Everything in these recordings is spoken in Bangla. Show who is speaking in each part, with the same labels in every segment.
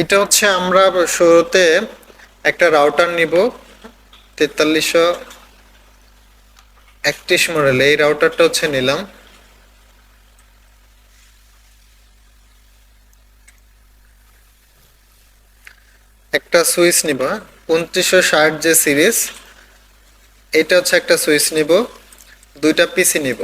Speaker 1: এটা হচ্ছে আমরা শুরুতে একটা রাউটার নিব, তেতাল্লিশশো একত্রিশ মডেল এই রাউটারটা হচ্ছে নিলাম। একটা সুইচ নিব উনত্রিশশো ষাট যে সিরিজ এটা হচ্ছে একটা সুইচ নিব। দুইটা পিসি নিব।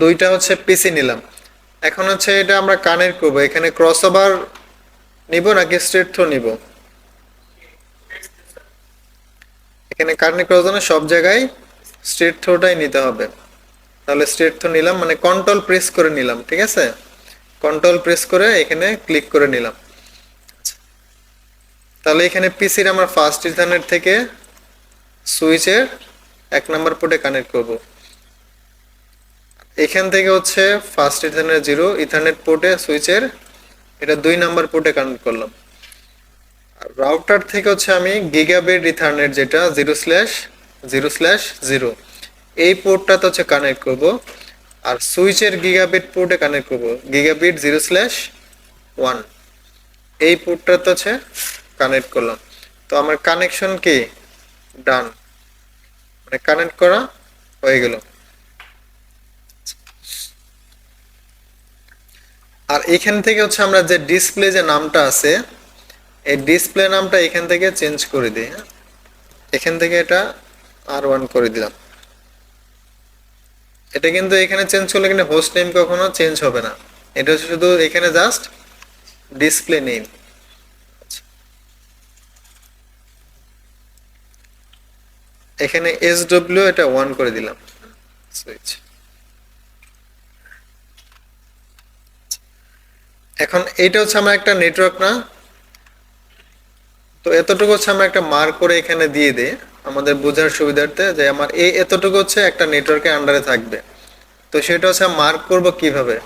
Speaker 1: দুইটা হচ্ছে পিসি নিলাম। এখন হচ্ছে এটা আমরা কানেক্ট করব। এখানে ক্রস ওভার নিব নাকি স্ট্রেট থ্রো নিব? এখানে কানেক্ট ক্রস জন্য সব জায়গায় স্ট্রেট থ্রোটাই নিতে হবে। তাহলে স্ট্রেট থ্রো নিলাম মানে কন্ট্রোল প্রেস করে নিলাম, ঠিক আছে? কন্ট্রোল প্রেস করে এখানে ক্লিক করে নিলাম। তাহলে এখানে পিসির আমার ফার্স্ট ইথারনেট থেকে সুইচের এক নাম্বার পোর্টে কানেক্ট করব। এখান থেকে হচ্ছে ফার্স্ট ইথারনেট জিরো ইথারনেট পোর্টে সুইচের এটা দুই নাম্বার পোর্টে কানেক্ট করলাম। রাউটার থেকে হচ্ছে আমি গিগাবিট ইথারনেট যেটা zero slash zero slash zero এই পোর্টটাতে হচ্ছে কানেক্ট করব। আর সুইচের গিগাবিট পোর্টে কানেক্ট করব গিগাবিট জিরো স্ল্যাশ ওয়ান এই পোর্টটাতে হচ্ছে কানেক্ট করলাম। তো আমার কানেকশন কি? ডান মানে কানেক্ট করা হয়ে গেল। আর এখান থেকে হচ্ছে আমরা যে ডিসপ্লে যে নামটা আছে, এই ডিসপ্লে নামটা এখান থেকে চেঞ্জ করে দিই হ্যাঁ? এখান থেকে এটা আর ওয়ান করে দিলাম। এটা কিন্তু এখানে চেঞ্জ করলে কিন্তু হোস্ট নেম কখনো চেঞ্জ হবে না। এটা হচ্ছে শুধু এখানে জাস্ট ডিসপ্লে নেম এখানে এস ডব্লিউ এটা ওয়ান করে দিলাম। সুইচ এখন এইটা হচ্ছে আমার একটা নেটওয়ার্ক না। তো এতটুকু হচ্ছে আমরা একটা মার্ক করে এখানে দিয়ে দিই আমাদের বোঝার সুবিধার্থে যে আমার এই এতটুকু হচ্ছে একটা নেটওয়ার্কের আন্ডারে থাকবে। তো সেটা হচ্ছে মার্ক করব কীভাবে?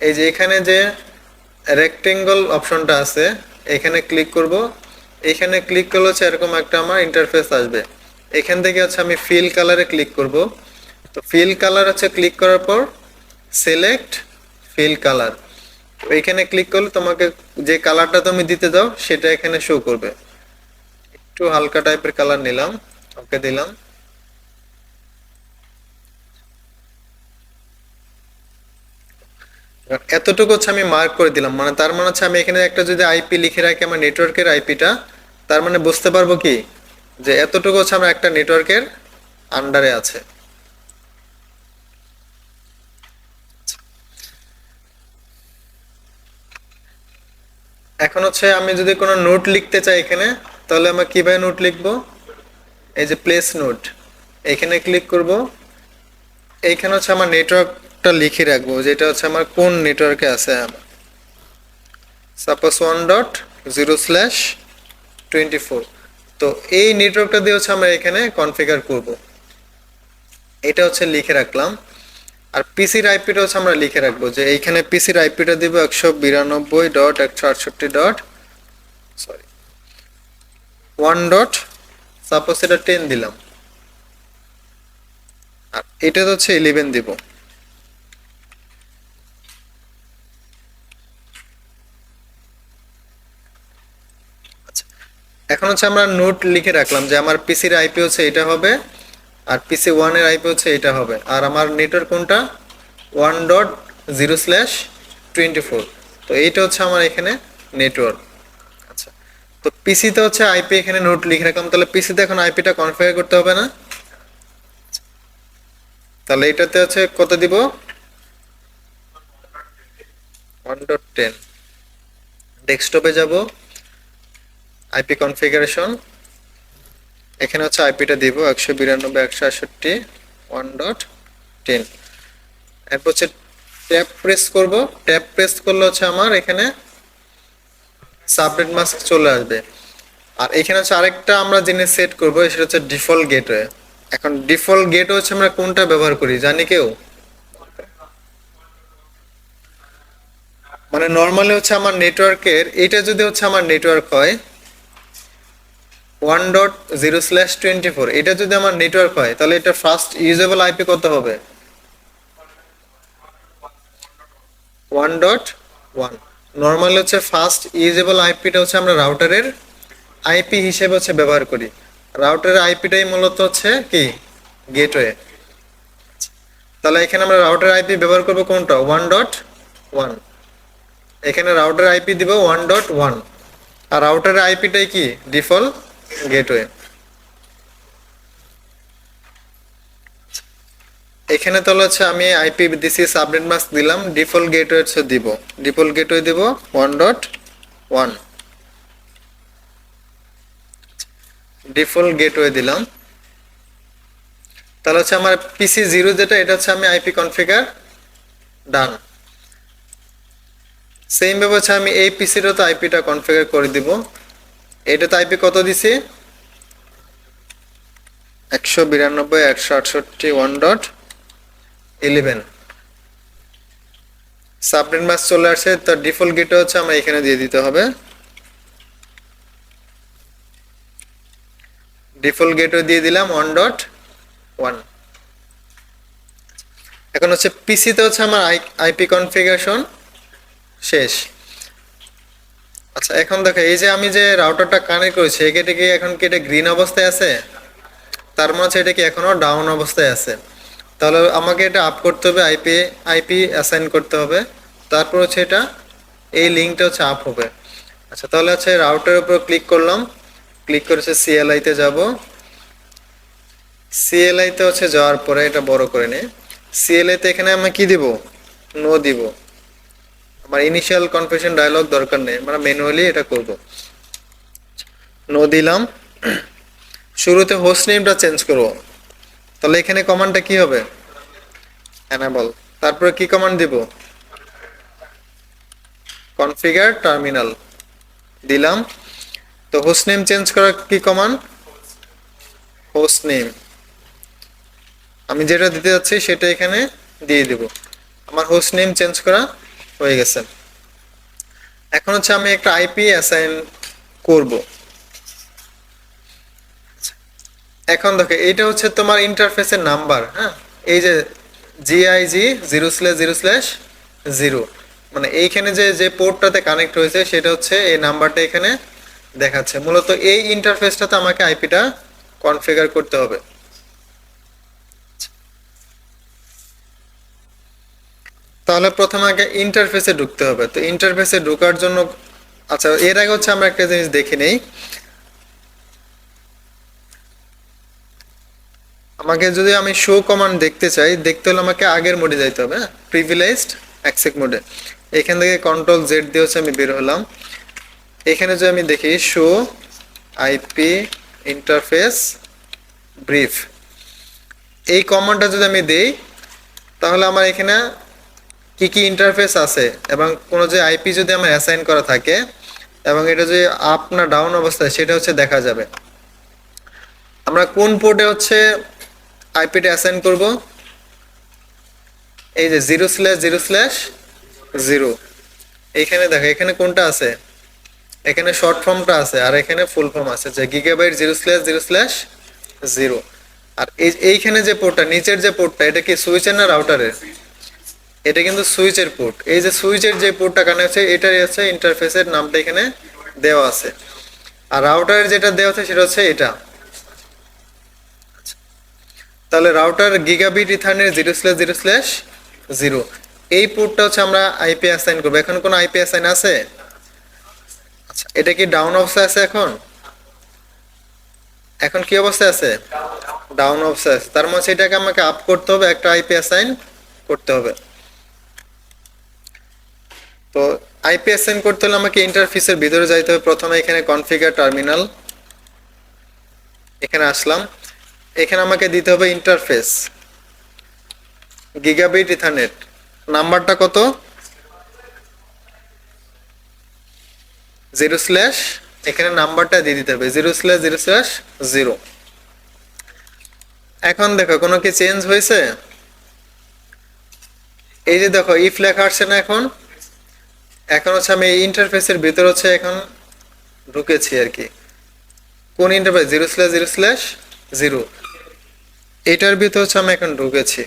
Speaker 1: এই যে এখানে যে রেক্টেঙ্গল অপশনটা আছে, এখানে ক্লিক করব। এখানে ক্লিক করলে হচ্ছে এরকম একটা আমার ইন্টারফেস আসবে। এখান থেকে হচ্ছে আমি ফিল কালারে ক্লিক করব। তো ফিল কালার হচ্ছে ক্লিক করার পর সিলেক্ট ফিল কালার এইখানে ক্লিক করলে তোমাকে যে কালারটা তুমি দিতে দাও সেটা এখানে শো করবে। একটু হালকা টাইপের কালার নিলাম, ওকে দিলাম। এতটুকু হচ্ছে আমি মার্ক করে দিলাম মানে তার মানে হচ্ছে আমি এখানে একটা যদি আইপি লিখে রাখি আমার নেটওয়ার্কের আইপিটা তার মানে বুঝতে পারব কি? যে এতটুকু হচ্ছে আমার একটা নেটওয়ার্কের আন্ডারে আছে। এখন হচ্ছে আমি যদি কোনো নোট লিখতে চাই এখানে, তাহলে আমরা কীভাবে নোট লিখব? এই যে প্লেস নোট এখানে ক্লিক করব। এইখানে হচ্ছে আমার নেটওয়ার্কটা লিখে রাখব যেটা হচ্ছে আমার কোন নেটওয়ার্কে আছে। আমার suppose one dot zero slash twenty four তো এই নেটওয়ার্কটা দিয়ে হচ্ছে আমরা এখানে কনফিগার করব। এটা হচ্ছে লিখে রাখলাম। আর পিসির আইপিটা হচ্ছে আমরা লিখে রাখব যে এইখানে পিসির আইপিটা দিব একশো বিরানব্বই ডট একশো আটষট্টি dot sorry one dot suppose এটা টেন দিলাম। আর এটা তো হচ্ছে ইলেভেন দিব। আচ্ছা, এখন হচ্ছে আমরা নোট লিখে রাখলাম যে আমার পিসির আইপি হচ্ছে এটা হবে আর পিসি ওয়ানের আইপি হচ্ছে এটা হবে। আর আমার নেটওয়ার্ক কোনটা? One dot zero slash twenty four তো এইটা হচ্ছে আমার এখানে নেটওয়ার্ক আচ্ছা তো পিসিতে হচ্ছে আইপি এখানে নোট লিখে রাখলাম। তাহলে পিসিতে এখন আইপিটা কনফিগার করতে হবে না? তাহলে এটাতে হচ্ছে কত দিব? ওয়ান ডট টেন ডেস্কটপে যাব। আইপি কনফিগারেশন এখানে হচ্ছে আইপিটা দিব, একশো বিরানব্বই, একশো আটষট্টি ওয়ান ডট টেন এরপর হচ্ছে ট্যাপ প্রেস করব। ট্যাপ প্রেস করলে হচ্ছে আমার এখানে সাবনেট মাস্ক চলে আসবে। আর এখানে হচ্ছে আরেকটা আমরা জিনিস সেট করব, সেটা হচ্ছে ডিফল্ট গেটওয়ে এখন ডিফল্ট গেট হচ্ছে আমরা কোনটা ব্যবহার করি, জানি কেউ? মানে নর্মালি হচ্ছে আমার নেটওয়ার্কের এটা যদি হচ্ছে আমার নেটওয়ার্ক হয় one dot zero slash twenty four এটা যদি আমার নেটওয়ার্ক হয়, তাহলে এটা ফার্স্ট ইউজেবল আইপি কত হবে? ওয়ান ডট ওয়ান নর্মালি হচ্ছে ফার্স্ট ইউজেবল আইপিটা হচ্ছে আমরা রাউটারের আইপি হিসেবে হচ্ছে ব্যবহার করি। রাউটারের আইপিটাই মূলত হচ্ছে কি? গেটওয়ে তাহলে এখানে আমরা রাউটার আইপি ব্যবহার করব কোনটা? ওয়ান ডট ওয়ান এখানে রাউটার আইপি দিব ওয়ান ডট ওয়ান আর রাউটারের আইপিটাই কি? Default gateway. এখানে তাহলে হচ্ছে আমি আইপি দিছি সাবনেট মাস্ক দিলাম, ডিফল্ট গেটওয়ে হচ্ছে দিব। ডিফল্ট গেটওয়ে দিব one dot one default gateway দিলাম। তাহলে হচ্ছে আমার পিসি জিরো যেটা, এটা হচ্ছে আমি আইপি কনফিগার, ডান। সেম ভাবে হচ্ছে আমি এই পিসিরও তো আইপিটা কনফিগার করে দিব। এটা আইপি কত দিছি? একশো বিরানব্বই, একশো আটষট্টি one dot eleven subnet mask চলে আসছে তার ডিফল্ট গেটে হচ্ছে আমরা এখানে দিয়ে দিতে হবে। ডিফল্ট গেটও দিয়ে দিলাম ওয়ান ডট ওয়ান এখন হচ্ছে পিসিতে হচ্ছে আমার আইপি কনফিগারেশন শেষ। আচ্ছা এখন দেখো, এই যে আমি যে রাউটারটা কানেক্ট করেছি এটা কি এখন কি এটা গ্রিন অবস্থায় আছে? তার মানে হচ্ছে এটা কি এখনও ডাউন অবস্থায় আছে। তাহলে আমাকে এটা আপ করতে হবে আইপি আইপি অ্যাসাইন করতে হবে। তারপর হচ্ছে এটা, এই লিঙ্কটা হচ্ছে আপ হবে। আচ্ছা তাহলে হচ্ছে রাউটারের উপর ক্লিক করলাম। ক্লিক করেছে সিএলআই তে যাব। সিএলআই তে হচ্ছে যাওয়ার পরে এটা বড় করে নে। সিএলআই তে এখানে আমি কি দিব? নো দিব। আমার ইনিশিয়াল কনফিউশন ডায়লগ দরকার নেই, আমরা ম্যানুয়ালি এটা করব। নো দিলাম। শুরুতে হোস্ট নেমটা চেঞ্জ করব। তাহলে এখানে কমান্ডটা কি হবে? এনাবল তারপরে কি কমান্ড দিব? কনফিগার টার্মিনাল দিলাম। তো হোস্ট নেম চেঞ্জ করার কি কমান্ড হোস্ট নেম আমি যেটা দিতে যাচ্ছি সেটা এখানে দিয়ে দিব। আমার হোস্ট নেম চেঞ্জ করা হয়ে গেছে। এখন হচ্ছে আমি একটা আইপি অ্যাসাইন করব। এখন দেখো এটা হচ্ছে তোমার ইন্টারফেসের নাম্বার হ্যাঁ? এই যে GIG zero slash zero slash zero মানে এইখানে যে যে পোর্টটাতে কানেক্ট হয়েছে, সেটা হচ্ছে এই নাম্বারটা এখানে দেখাচ্ছে। মূলত এই ইন্টারফেসটাতে আমাকে আইপিটা কনফিগার করতে হবে। তাহলে প্রথমে আগে ইন্টারফেসে ঢুকতে হবে। তো ইন্টারফেসে ঢোকার জন্য আচ্ছা এর আগে হচ্ছে আমরা একটা জিনিস দেখে নেই। আমাকে যদি আমি শো কমান্ড দেখতে চাই, দেখতে হলে আমাকে আগের মোডে যাইতে হবে প্রিভিলাইজড অ্যাক্সেক মোডে এখান থেকে কন্ট্রোল জেড দিয়ে হচ্ছে আমি বের হলাম। এখানে যদি আমি দেখি শো আইপি ইন্টারফেস ব্রিফ এই কমান্ডটা যদি আমি দেই, তাহলে আমার এখানে কি কি ইন্টারফেস আছে? এবং কোনো যে আইপি যদি আমার অ্যাসাইন করা থাকে, এবং এটা যদি আপ না ডাউন অবস্থায়, সেটা হচ্ছে দেখা যাবে। আমরা কোন পোর্টে হচ্ছে আইপিটা অ্যাসাইন করব? এই যে zero slash zero slash zero এইখানে দেখো, এখানে কোনটা আছে? এখানে শর্ট ফর্মটা আছে, আর এখানে ফুল ফর্ম আছে, যে gigabyte zero slash zero slash zero আর এই, এইখানে যে পোর্টটা নিচের যে পোর্টটা এটা কি সুইচের না রাউটারের এটা কিন্তু সুইচের পোর্ট এই যে সুইচের যে পোর্টটা কানেক্ট আছে এটাই আছে ইন্টারফেসের নামটা এখানে দেওয়া আছে। আর রাউটারের যেটা দেওয়া আছে, সেটা হচ্ছে এটা। তাহলে router gigabit ethernet zero slash zero slash zero এই পোর্টটা হচ্ছে আমরা আইপি অ্যাসাইন করব। এখন কোনো আইপি অ্যাসাইন আছে? আচ্ছা এটা কি ডাউন অবস্থায় আছে এখন? এখন কি অবস্থায় আছে? ডাউন অবস্থায় আছে। তার মধ্যে এটাকে আমাকে আপ করতে হবে, একটা আইপি অ্যাসাইন করতে হবে। তো আইপি অ্যাসাইন করতে হলে আমাকে ইন্টারফেসের ভিতরে যাইতে হবে। প্রথমে এখানে কনফিগার টার্মিনাল এখানে আসলাম। এখানে আমাকে দিতে হবে ইন্টারফেস গিগাবিট ইথারনেট নাম্বারটা কত? জিরো স্ল্যাশ এখানে নাম্বারটা দিয়ে দিতে হবে। Zero slash zero slash zero এখন দেখো, কোনো কি চেঞ্জ হয়েছে? এই যে দেখো ইফ লেখা আসছে না এখন। এখন হচ্ছে আমি এই ইন্টারফেসের ভিতর হচ্ছে এখন ঢুকেছি আর কি। কোন interface zero slash zero slash zero এটার ভিতর হচ্ছে আমি এখন ঢুকেছি।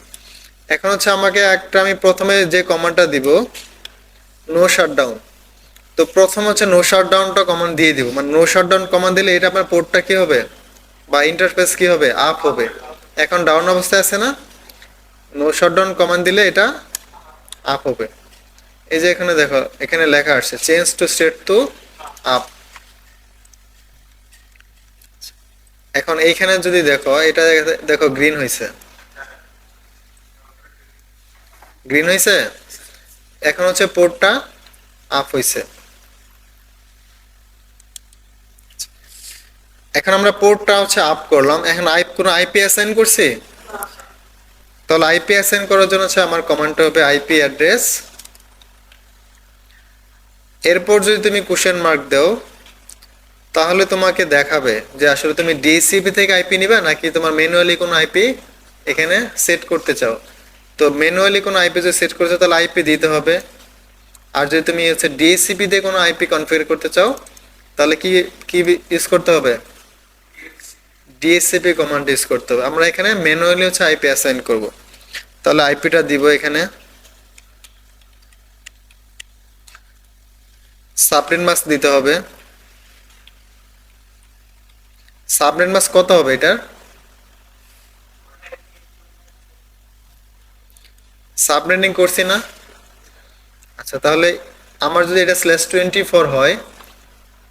Speaker 1: এখন হচ্ছে আমাকে একটা আমি প্রথমে যে কমান্ডটা দিব নো শাটডাউন তো প্রথম হচ্ছে নো শাটডাউনটা কমান্ড দিয়ে দিব। মানে নো শাটডাউন কমান্ড দিলে এটা আপনার পোর্টটা কি হবে? বা ইন্টারফেস কি হবে? আপ হবে। এখন ডাউন অবস্থায় আছে না? নো শাটডাউন কমান্ড দিলে এটা আপ হবে। এই যে এখানে দেখো, এখানে লেখা আসছে change to state to up এখন এইখানে যদি দেখো, এটা দেখো গ্রিন হয়েছে গ্রিন হয়েছে এখন হচ্ছে পোর্টটা আপ হয়েছে এখন আমরা পোর্টটা হচ্ছে আপ করলাম। এখন আই কোনো আইপি অ্যাসাইন করছি? তাহলে আইপি অ্যাসাইন করার জন্য হচ্ছে আমার কমান্ডটা হবে আইপি অ্যাড্রেস এরপর যদি তুমি কোশ্চেন মার্ক দাও, তাহলে তোমাকে দেখাবে যে আসলে তুমি ডিসিপি থেকে আইপি নিবে নাকি তোমার ম্যানুয়ালি কোনো আইপি এখানে সেট করতে চাও। তো ম্যানুয়ালি কোনো আইপি যদি সেট করতে চাও, তাহলে আইপি দিতে হবে। আর যদি তুমি হচ্ছে ডিসিপি দিয়ে কোনো আইপি কনফিগার করতে চাও, তাহলে কি কি ইউজ করতে হবে? ডিএসসিপি কমান্ড ইউজ করতে হবে। আমরা এখানে ম্যানুয়ালি হচ্ছে আইপি অ্যাসাইন করব। তাহলে আইপিটা দিব এখানে। সাবনেট মাস্ক দিতে হবে। সাবনেট মাস্ক কত হবে এটার? সাবনেটিং করছি না। আচ্ছা তাহলে আমার যদি এটা স্ল্যাশ টোয়েন্টি ফোর হয়,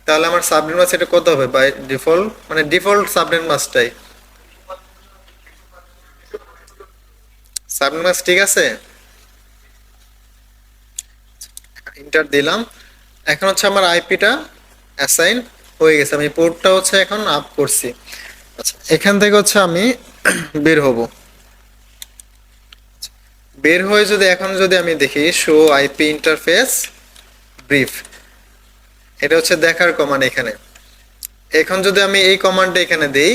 Speaker 1: তাহলে আমার সাবনেট মাস্ক এটা কত হবে বাই ডিফল্ট মানে ডিফল্ট সাবনেট মাস্কটাই সাবনেট মাস্ক ঠিক আছে? ইন্টার দিলাম। এখন হচ্ছে আমার আইপিটা অ্যাসাইন হয়ে গেছে। আমি পোর্টটা হচ্ছে এখন আপ করছি। আচ্ছা এখান থেকে হচ্ছে আমি বের হব। বের হয়ে যদি এখন যদি আমি দেখি শো আইপি ইন্টারফেস ব্রিফ এটা হচ্ছে দেখার কমান্ড এখানে। এখন যদি আমি এই কমান্ডটা এখানে দেই,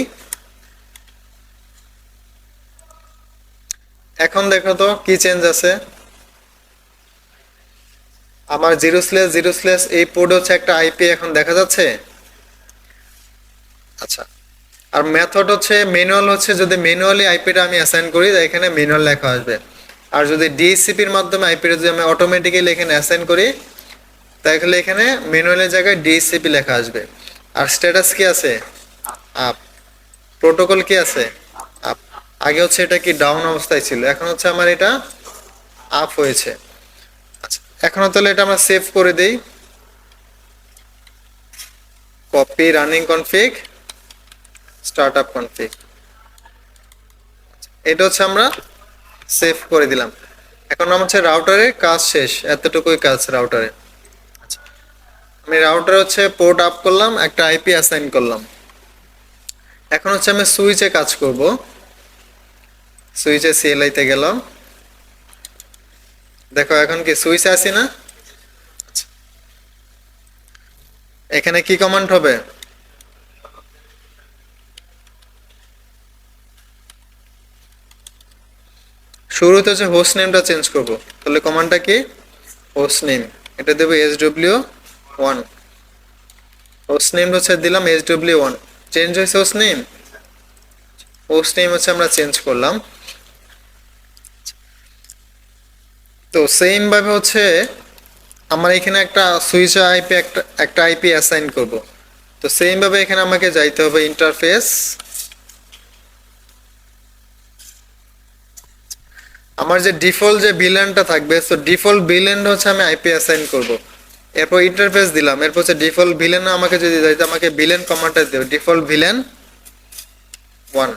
Speaker 1: এখন দেখো তো কি চেঞ্জ আছে? আমার জিরো স্ল্যাশ জিরো স্ল্যাশ এই পোর্ট হচ্ছে একটা আইপি এখন দেখা যাচ্ছে? আচ্ছা। আর মেথড হচ্ছে ম্যানুয়াল হচ্ছে, যদি ম্যানুয়ালি আইপিটা আমি অ্যাসাইন করি এখানে ম্যানুয়াল লেখা আসবে। আর যদি ডিএসসিপির মাধ্যমে আইপিটা যদি আমি অটোমেটিক্যালি এখানে অ্যাসাইন করি, তাহলে এখানে ম্যানুয়ালের জায়গায় ডিএসসিপি লেখা আসবে। আর স্ট্যাটাস কি আছে? আপ প্রোটোকল কি আছে? আপ আগে হচ্ছে এটা কি ডাউন অবস্থায় ছিল, এখন হচ্ছে আমার এটা আপ হয়েছে। আচ্ছা এখন তাহলে এটা আমরা সেভ করে দেই। Copy running config startup config এটা হচ্ছে আমরা সেভ করে দিলাম। এখন আমার হচ্ছে রাউটারের কাজ শেষ, এতটুকুই কাজ রাউটারে আমি রাউটার হচ্ছে পোর্ট আপ করলাম, একটা আইপি অ্যাসাইন করলাম। এখন হচ্ছে আমি সুইচে কাজ করব। সুইচে সিএলআই তে গেলাম। দেখো, এখন কি সুইচ আছি না? এখানে কি কমান্ড হবে? শুরুতে হচ্ছে হোস্ট নেমটা চেঞ্জ করব, তাহলে কমান্ডটা কি? হোস্ট নেম এটা দেবো S W one host name হচ্ছে দিলাম এস ডব্লিউ ওয়ান চেঞ্জ হয়েছে হোস্ট নেম হোস্ট নেম হচ্ছে আমরা চেঞ্জ করলাম। তো সেম ভাবে হচ্ছে আমার এখানে একটা সুইচ আইপি একটা একটা আইপি অ্যাসাইন করব। তো সেম ভাবে এখানে আমাকে যাইতে হবে ইন্টারফেস আমার যে ডিফল্ট যে বিলেনটা থাকবে তো ডিফল্ট বিলেন হচ্ছে আমি আইপি অ্যাসাইন করব। এরপর ইন্টারফেস দিলাম, এরপর হচ্ছে ডিফল্ট ভিলেন আমাকে যদি যাইতে আমাকে ভিলেন কমান্ডটা দেবে ডিফল্ট ভিলেন ওয়ান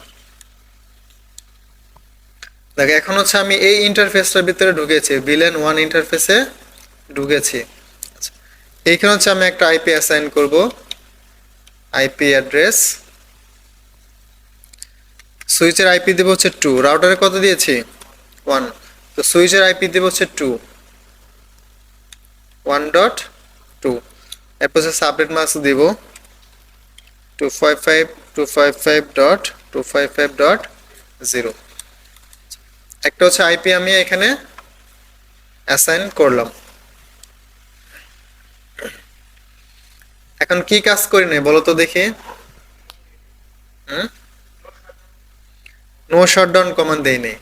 Speaker 1: দেখো, এখন হচ্ছে আমি এই ইন্টারফেসটার ভিতরে ঢুকেছি ভিলেন ওয়ান ইন্টারফেসে ঢুকেছি। আচ্ছা এইখানে হচ্ছে আমি একটা আইপি অ্যাসাইন করব। আইপি অ্যাড্রেস সুইচের আইপি দেবো হচ্ছে টু রাউটারে কত দিয়েছি? ওয়ান তো সুইচের আইপি দেবো হচ্ছে টু ওয়ান ডট টু এরপর হচ্ছে সাবনেট মাস্ক দিব। Two five five two five five dot two five five dot zero একটা হচ্ছে আইপি আমি এখানে অ্যাসাইন করলাম। এখন কি কাজ করি নাই বলো তো দেখি। নো শাটডাউন কমান্ড দেই নেই।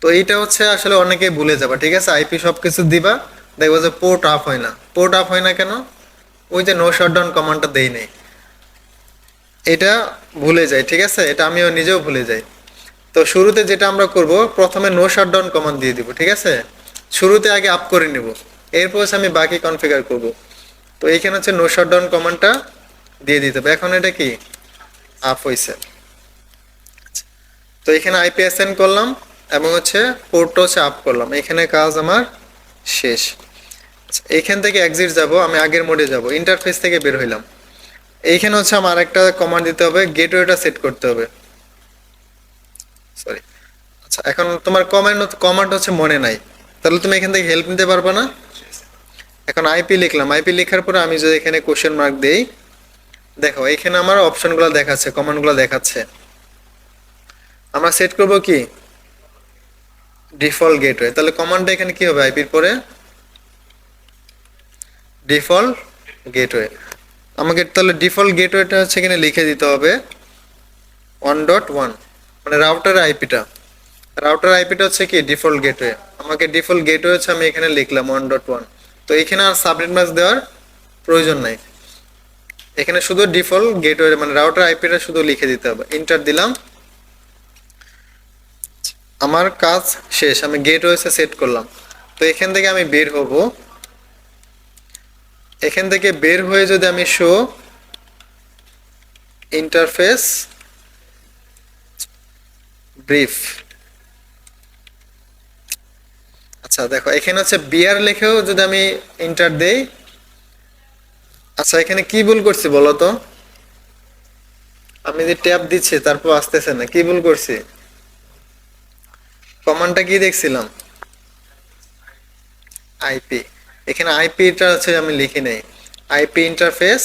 Speaker 1: তো এইটা হচ্ছে আসলে অনেকেই ভুলে যাবা, ঠিক আছে? আইপি সবকিছু দিবা, দেখব যে পোর্ট অফ হয় না। পোর্ট অফ হয় না কেন? ওই যে নো শাটডাউন কমান্ডটা দেই নেই। এটা ভুলে যায় ঠিক আছে? এটা আমিও নিজেও ভুলে যাই। তো শুরুতে যেটা আমরা করব, প্রথমে নো শাটডাউন কমান্ড দিয়ে দিব, ঠিক আছে? শুরুতে আগে আপ করে নিব, এরপর আমি বাকি কনফিগার করব। তো এইখানে হচ্ছে নো শাটডাউন কমান্ডটা দিয়ে দিতে হবে। এখন এটা কি? আপ হয়েছে তো এখানে আইপি অ্যাসাইন করলাম এবং হচ্ছে পোর্টটা হচ্ছে আপ করলাম। এখানে কাজ আমার শেষ। এইখান থেকে এক্সিট যাব, আমি আগের মোডে যাব ইন্টারফেস থেকে বের হইলাম। এইখানে হচ্ছে আমার একটা কমান্ড দিতে হবে গেটওয়েটা সেট করতে হবে। সরি আচ্ছা এখন তোমার কমান্ড কমান্ড হচ্ছে মনে নাই। তাহলে তুমি এখান থেকে হেল্প নিতে পারবে না? এখন আইপি লিখলাম। আইপি লেখার পরে আমি যদি এখানে কোশ্চেন মার্ক দেই, দেখো, এখানে আমার অপশনগুলো দেখাচ্ছে কমান্ডগুলো দেখাচ্ছে। আমরা সেট করব কি? ডিফল্ট গেটওয়ে তাহলে কমান্ডটা এখানে কি হবে আইপির পরে? ডিফল্ট গেটওয়ে আমাকে তাহলে ডিফল্ট গেটওয়েটা হচ্ছে এখানে লিখে দিতে হবে। ওয়ান ডট ওয়ান মানে রাউটার আইপিটা রাউটার আইপিটা হচ্ছে কি ডিফল্ট গেটওয়ে আমাকে ডিফল্ট গেটওয়ে হচ্ছে আমি এখানে লিখলাম ওয়ান ডট ওয়ান তো এখানে আর সাবনেট মাস দেওয়ার প্রয়োজন নাই। এখানে শুধু ডিফল্ট গেটওয়ে মানে রাউটার আইপিটা শুধু লিখে দিতে হবে। ইন্টার দিলাম। আমার কাজ শেষ, আমি গেটওয়েসে সেট করলাম। তো এখান থেকে আমি বের হব। এখান থেকে বের হয়ে যদি আমি শো ইন্টারফেস ব্রিফ আচ্ছা দেখো, এখানে হচ্ছে বিয়ার লেখেও যদি আমি ইন্টার দেই আচ্ছা এখানে কি ভুল করছি বলো তো? আমি যে ট্যাব দিচ্ছি, তারপর আসতেছে না, কি ভুল করছি? কমান্ডটা কি দেখছিলাম? আইপি এখানে আইপিটা হচ্ছে আমি লিখি নাই। আইপি ইন্টারফেস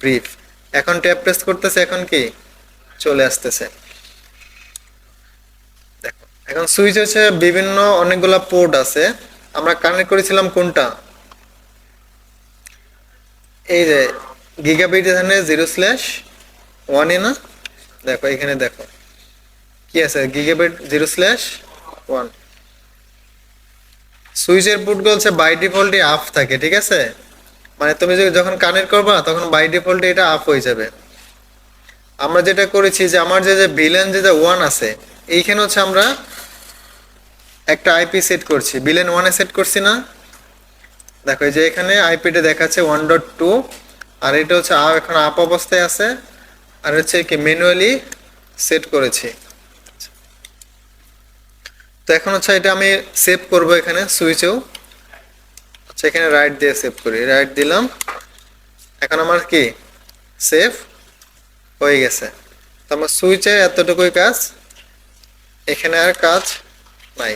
Speaker 1: ব্রিফ এখন ট্যাব প্রেস করতেছে, এখন কি? চলে আসতেছে। এখন সুইচ হচ্ছে বিভিন্ন অনেকগুলা পোর্ট আছে। আমরা কানেক্ট করেছিলাম কোনটা? এই যে গিগাবিট এখানে জিরো স্ল্যাশ ওয়ানে না? দেখো, এখানে দেখো। কি আছে? গিগাবিট জিরো স্ল্যাশ ওয়ান সুইচের পুটগুলো হচ্ছে বাই ডিফল্টই আফ থাকে, ঠিক আছে? মানে তুমি যখন কানেক্ট করবা, তখন বাই ডিফল্টে এটা আফ হয়ে যাবে। আমরা যেটা করেছি যে, আমার যে যে ভিলেন যে ওয়ান আছে, এইখানে হচ্ছে আমরা একটা আইপি সেট করছি। বিলেন ওয়ানে সেট করছি না। দেখো, এই যে এখানে আইপিটা দেখাচ্ছে ওয়ান ডট টু আর এটা হচ্ছে এখন আপ অবস্থায় আছে। আর হচ্ছে কি ম্যানুয়ালি সেট করেছি। তো এখন হচ্ছে এটা আমি সেভ করব এখানে সুইচেও আচ্ছা এখানে রাইট দিয়ে সেভ করি। রাইট দিলাম। এখন আমার কি? সেভ হয়ে গেছে। তো আমার সুইচে এতটুকুই কাজ। এখানে আর কাজ নাই।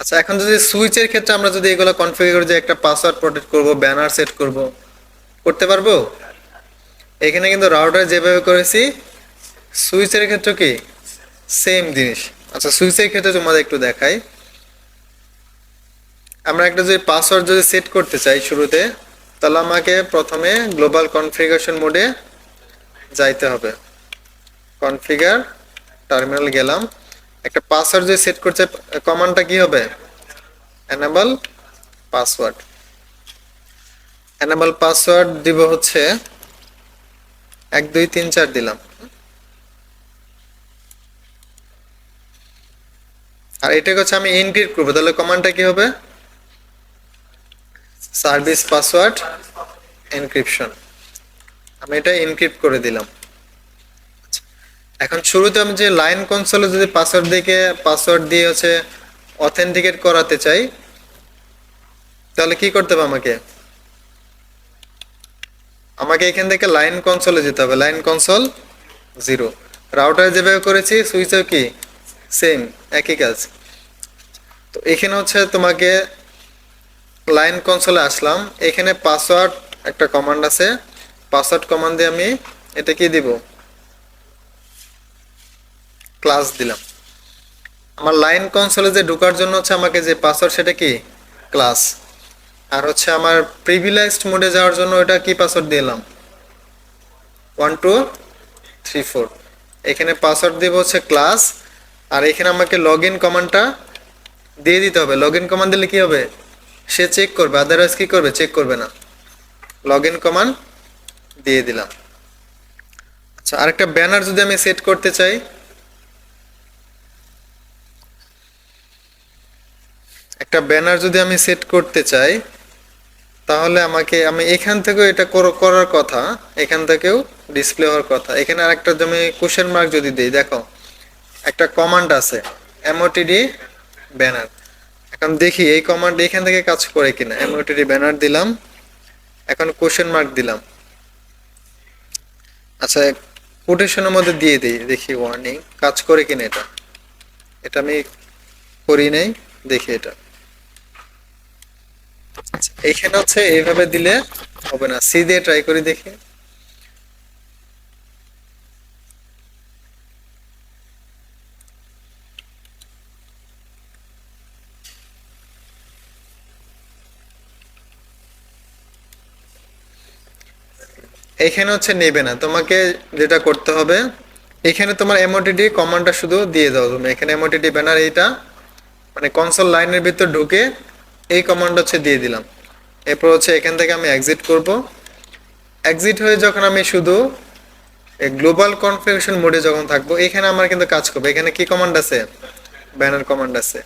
Speaker 1: আচ্ছা এখন যদি সুইচের ক্ষেত্রে আমরা যদি এগুলো কনফিগার করি যে একটা পাসওয়ার্ড প্রোটেক্ট করব ব্যানার সেট করব, করতে পারব? এখানে কিন্তু রাউটার যেভাবে করেছি, সুইচের ক্ষেত্রে কি? সেম জিনিস। আচ্ছা সুইচের ক্ষেত্রে তোমাদের একটু দেখাই। আমরা একটা যদি পাসওয়ার্ড যদি সেট করতে চাই শুরুতে, তাহলে আমাকে প্রথমে গ্লোবাল কনফিগারেশন মোডে যাইতে হবে। কনফিগার টার্মিনাল গেলাম। একটা পাসওয়ার্ড যদি সেট করছে কমান্ডটা কি হবে? এনাবল পাসওয়ার্ড এনাবল পাসওয়ার্ড দিব হচ্ছে এক, দুই, তিন, চার দিলাম। আর এটাকে হচ্ছে আমি এনক্রিপ্ট করব। তাহলে কমান্ডটা কি হবে? সার্ভিস পাসওয়ার্ড এনক্রিপশন আমি এটা এনক্রিপ্ট করে দিলাম। এখন শুরুতে আমি যে লাইন কনসোলে যদি পাসওয়ার্ড দিয়ে পাসওয়ার্ড দিয়ে হচ্ছে অথেন্টিকেট করাতে চাই, তাহলে কি করতে হবে আমাকে? আমাকে এখান থেকে লাইন কনসোলে যেতে হবে লাইন কনসোল জিরো রাউটার যেভাবে করেছি সুইচও কি? সেম একই কাজ। তো এখানে হচ্ছে তোমাকে লাইন কনসোলে আসলাম। এখানে পাসওয়ার্ড একটা কমান্ড আছে। পাসওয়ার্ড কমান্ড দিয়ে আমি এটা কি দিব? ক্লাস দিলাম। আমার লাইন কনসোলে যে ঢোকার জন্য হচ্ছে আমাকে যে পাসওয়ার্ড সেটা কি? ক্লাস আর হচ্ছে আমার প্রিভিলাইজড মোডে যাওয়ার জন্য ওটা কি পাসওয়ার্ড দিলাম ওয়ান টু থ্রি ফোর এখানে পাসওয়ার্ড দেব হচ্ছে ক্লাস আর এখানে আমাকে লগ ইন কমান্ডটা দিয়ে দিতে হবে। লগ ইন কমান্ড দিলে কি হবে? সে চেক করবে আদারওয়াইজ কি করবে? চেক করবে না। লগ ইন কমান্ড দিয়ে দিলাম। আচ্ছা আরেকটা ব্যানার যদি আমি সেট করতে চাই একটা ব্যানার যদি আমি সেট করতে চাই, তাহলে আমাকে, আমি এখান থেকেও এটা করার কথা, এখান থেকেও ডিসপ্লে হওয়ার কথা। এখানে আরেকটা আমি কোশ্চেন মার্ক যদি দিই, দেখো, একটা কমান্ড আছে এমওটিডি ব্যানার এখন দেখি, এই কমান্ড এখান থেকে কাজ করে কিনা। এমওটিডি ব্যানার দিলাম, এখন কোশ্চেন মার্ক দিলাম। আচ্ছা কোটেশনের মধ্যে দিয়ে দিই, দেখি ওয়ার্নিং কাজ করে কিনা এটা। এটা আমি করি নাই, দেখি এটা। এইখানে হচ্ছে এইভাবে দিলে হবে না। সি দিয়ে ট্রাই করি দেখি। এখানে হচ্ছে নেবে না। তোমাকে যেটা করতে হবে, এখানে তোমার এমওটিডি কমান্ডটা শুধু দিয়ে দাও তুমি। এখানে এমওটিডি ব্যানার এইটা মানে কনসোল লাইনের ভিতর ঢুকে এই কমান্ড হচ্ছে দিয়ে দিলাম। এরপর হচ্ছে এখান থেকে আমি এক্সিট করব। এক্সিট হয়ে যখন আমি শুধু গ্লোবাল কনফিগারেশন মোডে যখন থাকব, এখানে আমার কিন্তু কাজ করবে। এখানে কি কমান্ড আছে? ব্যানার কমান্ড আছে।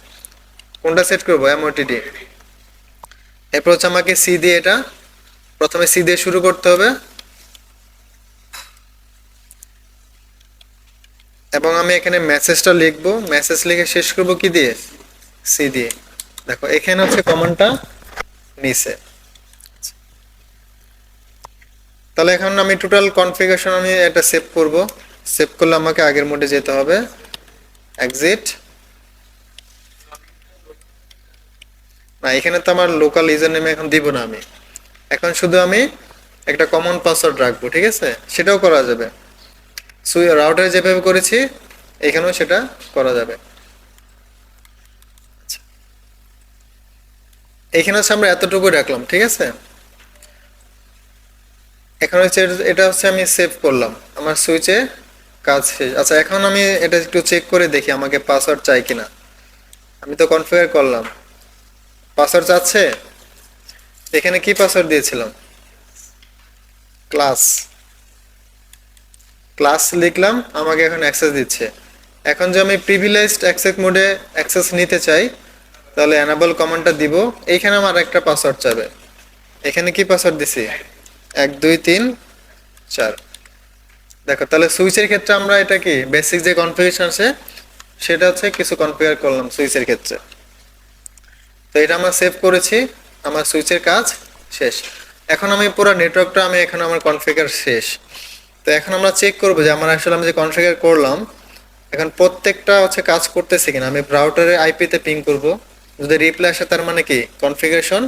Speaker 1: কোনটা সেট করব? এমওটিডি এরপর হচ্ছে আমাকে সি দিয়ে এটা, প্রথমে সি দিয়ে শুরু করতে হবে। এবং আমি এখানে মেসেজটা লিখব। মেসেজ লিখে শেষ করব কি দিয়ে? সি দিয়ে। দেখো, এখানে হচ্ছে কমান্ডটা নিচে। তাহলে এখন আমি টোটাল কনফিগারেশন আমি এটা সেভ করব। সেভ করলে আমাকে আগের মোডে যেতে হবে। এক্সিট না, এখানে তো আমার লোকাল ইউজার নেমে এখন দিব না আমি। এখন শুধু আমি একটা কমন পাসওয়ার্ড রাখব, ঠিক আছে? সেটাও করা যাবে। সুই রাউটারে যেভাবে করেছি, এখানেও সেটা করা যাবে। এখানে হচ্ছে আমরা এতটুকু রাখলাম, ঠিক আছে? এখন হচ্ছে এটা- হচ্ছে আমি সেভ করলাম, আমার সুইচে কাজ শেষ। আচ্ছা এখন আমি এটা একটু চেক করে দেখি আমাকে পাসওয়ার্ড চাই কিনা। আমি তো কনফিগার করলাম। পাসওয়ার্ড চাচ্ছে এখানে কি পাসওয়ার্ড দিয়েছিলাম? ক্লাস ক্লাস লিখলাম, আমাকে এখন অ্যাক্সেস দিচ্ছে। এখন যে আমি প্রিভিলাইজড অ্যাক্সেস মোডে অ্যাক্সেস নিতে চাই তাহলে অ্যানাবল কমান্ডটা দিব। এইখানে আমার একটা পাসওয়ার্ড চাবে। এখানে কি পাসওয়ার্ড দিছি? এক, দুই, তিন, চার। দেখো, তাহলে সুইচের ক্ষেত্রে আমরা এটা কি? বেসিক যে কনফিগারেশন আছে, সেটা হচ্ছে কিছু কনফিগার করলাম সুইচের ক্ষেত্রে। তো এটা আমরা সেভ করেছি। আমার সুইচের কাজ শেষ। এখন আমি পুরো নেটওয়ার্কটা আমি এখন আমার কনফিগার শেষ। তো এখন আমরা চেক করব যে আমার আসলে আমি যে কনফিগার করলাম, এখন প্রত্যেকটা হচ্ছে কাজ করতেছে কিনা। আমি ব্রাউটারে আইপিতে পিং করব। যদি রিপ্লাই আসে, তার মানে কি? কনফিগারেশন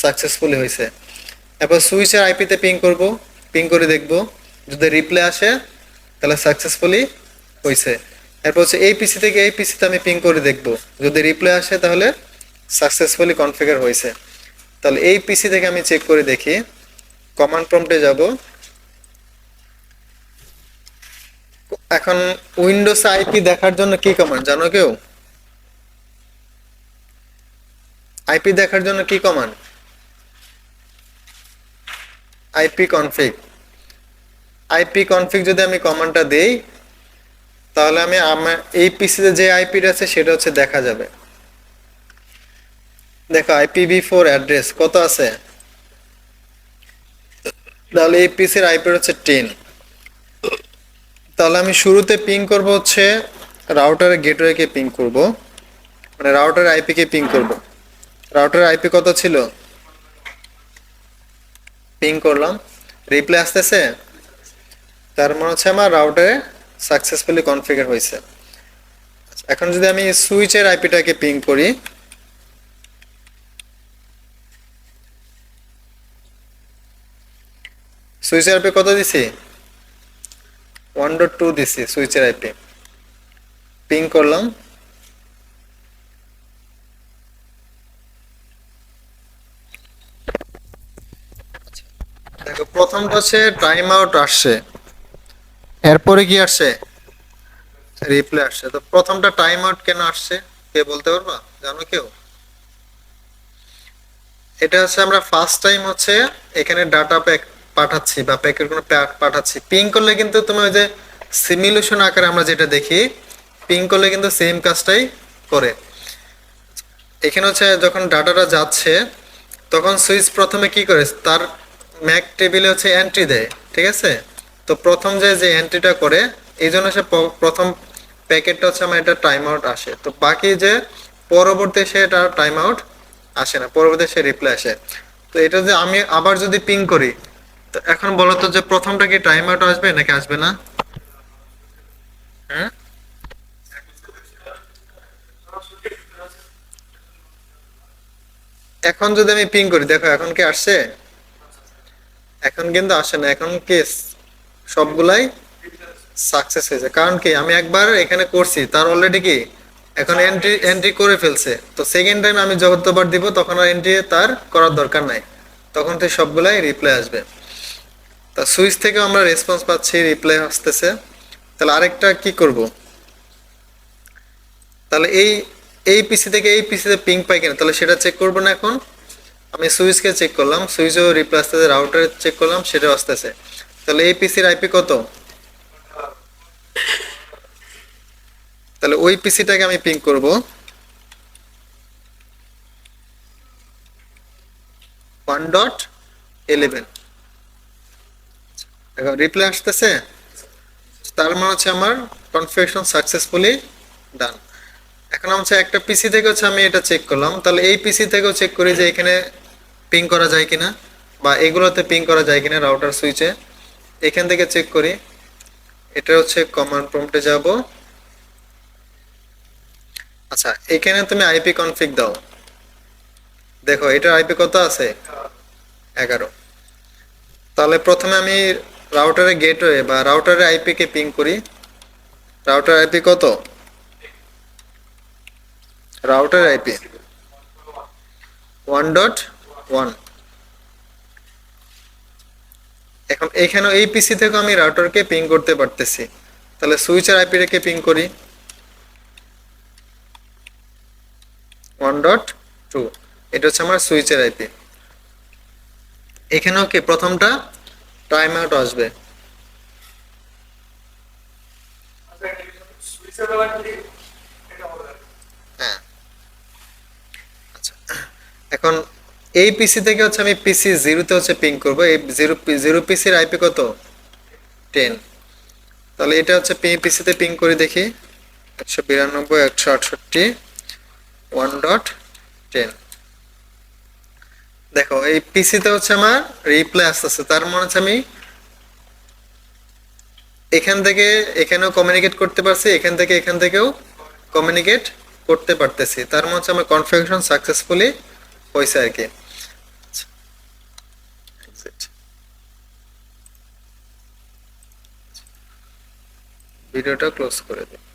Speaker 1: সাকসেসফুলি হয়েছে এরপর সুইচের আইপিতে পিং করব পিং করে দেখব। যদি রিপ্লাই আসে, তাহলে সাকসেসফুলি হয়েছে এরপর হচ্ছে এই পিসি থেকে এই পিসিতে আমি পিং করে দেখব। যদি রিপ্লাই আসে, তাহলে সাকসেসফুলি কনফিগার হয়েছে তাহলে এই পিসি থেকে আমি চেক করে দেখি। কমান্ড প্রম্পটে যাব। এখন উইন্ডোজ আইপি দেখার জন্য কি কমান্ড জানো কেউ? আইপি দেখার জন্য কি command IP config IP config যদি আমি কমান্ডটা দেই, তাহলে আমি আমার এই পিসিতে যে আইপিটা আছে সেটা হচ্ছে দেখা যাবে। দেখো আইপিভি ফোর অ্যাড্রেস কত আছে? তাহলে এই পিসির আইপি হচ্ছে টেন তাহলে আমি শুরুতে পিং করব হচ্ছে রাউটারের গেটওয়েকে পিং করব। মানে রাউটার আইপি কে পিং করব। রাউটারের আইপি কত ছিল? পিং করলাম। রিপ্লাই আসতেছে। তার মানে হচ্ছে আমার রাউটারে সাকসেসফুলি কনফিগার হয়েছে। আচ্ছা, এখন যদি আমি সুইচের আইপিটাকে পিং করি সুইচের আইপি কত দিছি? ওয়ান ডট টু দিছি সুইচের আইপি পিং করলাম। দেখো প্রথমটা হচ্ছে টাইম আউট আসছে। এরপরে কি আসছে? রিপ্লে আসছে। তো প্রথমটা টাইম আউট কেন আসছে? কে বলতে পারবা? জানো কেউ? এটা হচ্ছে আমরা ফার্স্ট টাইম হচ্ছে এখানে ডাটা প্যাক পাঠাচ্ছি বা প্যাকের কোনো প্যাক পাঠাচ্ছি। পিং করলে কিন্তু তুমি ওই যে সিমিলেশন আকারে আমরা যেটা দেখি পিং করলে কিন্তু সেম কাজটাই করে। এখানে হচ্ছে যখন ডাটাটা যাচ্ছে, তখন সুইচ প্রথমে কি করে? তার ম্যাক টেবিলে হচ্ছে এন্ট্রি দেয়, ঠিক আছে? তো প্রথম যে যে এন্ট্রিটা করে, এই জন্য সে প্রথম প্যাকেটটা হচ্ছে আমার এটা টাইম আউট আসে। তো বাকি যে, পরবর্তী সে এটা টাইম আউট আসে না, পরবর্তী সে রিপ্লাই আসে। তো এটা যে আমি আবার যদি পিং করি, তো এখন বলো তো যে প্রথমটা কি টাইম আউট আসবে নাকি আসবে না? হ্যাঁ? এখন যদি আমি পিং করি, দেখো এখন কি আসছে? এখন কিন্তু আসে না, এখন কেস সবগুলাই সাকসেস হয়েছে। কারণ কি, আমি একবার এখানে করছি, তার অলরেডি কি, এখন এন্ট্রি এন্ট্রি করে ফেলছে। তো সেকেন্ড টাইম আমি যতবার দিব, তখন আর এন্ট্রি তার করার দরকার নাই। তখন তো সবগুলাই রিপ্লাই আসবে। তা সুইচ থেকে আমরা রেসপন্স পাচ্ছি রিপ্লাই আসতেছে। তাহলে আরেকটা কি করব? তাহলে এই এই পিসি থেকে, এই পিসিতে পিং পাই কিনা, তাহলে সেটা চেক করব না এখন। আমি সুইচকে চেক করলাম, সুইচও রিপ্লাই আসতেছে রাউটারে চেক করলাম, সেটাও আসতেছে। তাহলে এই পিসির আইপি কত? তাহলে ওই পিসিটাকে আমি পিং করব। ওয়ান ডট ইলেভেন দেখো রিপ্লাই আসতেছে, তার মানে হচ্ছে আমার কনফিগারেশন সাকসেসফুলি ডান এখন হচ্ছে একটা পিসি থেকে হচ্ছে আমি এটা চেক করলাম, তাহলে এই পিসি থেকেও চেক করি যে এখানে পিং করা যায় কিনা বা এগুলোতে পিং করা যায় কিনা রাউটার সুইচে এখান থেকে চেক করি। এটা হচ্ছে কমান্ড প্রম্পটে যাব। আচ্ছা এখানে তুমি আইপি কনফিগ দাও। দেখো, এটার আইপি কত আছে? এগারো। তাহলে প্রথমে আমি রাউটারে গেটওয়ে বা রাউটারে আইপি কে পিং করি। রাউটার আইপি কত? Router IP one dot one এখন এখানে এই পিসি থেকে আমি রাউটারকে পিং করতে পারতেছি। তাহলে সুইচের আইপি রেখে পিং করি। ওয়ান ডট টু এটা হচ্ছে আমার সুইচের আইপি এখানেও কি প্রথমটা? টাইম আউট আসবে। হ্যাঁ। আচ্ছা। এখন এই পিসি থেকে হচ্ছে আমি পিসি জিরোতে হচ্ছে পিং করব। এই জিরো জিরো পিসির আইপি কত? টেন তাহলে এটা হচ্ছে পি পিসিতে পিং করে দেখি। একশো বিরানব্বই, একশো আটষট্টি ওয়ান ডট টেন দেখো, এই পিসিতে হচ্ছে আমার রিপ্লাই আসতেছে। তার মনে হচ্ছে আমি এখান থেকে এখানেও কমিউনিকেট করতে পারছি, এখান থেকে এখান থেকেও কমিউনিকেট করতে পারতেছি। তার মানে হচ্ছে আমার কনফিগারেশন সাকসেসফুলি হয়েছে আর কি। ভিডিওটা ক্লোজ করে দিই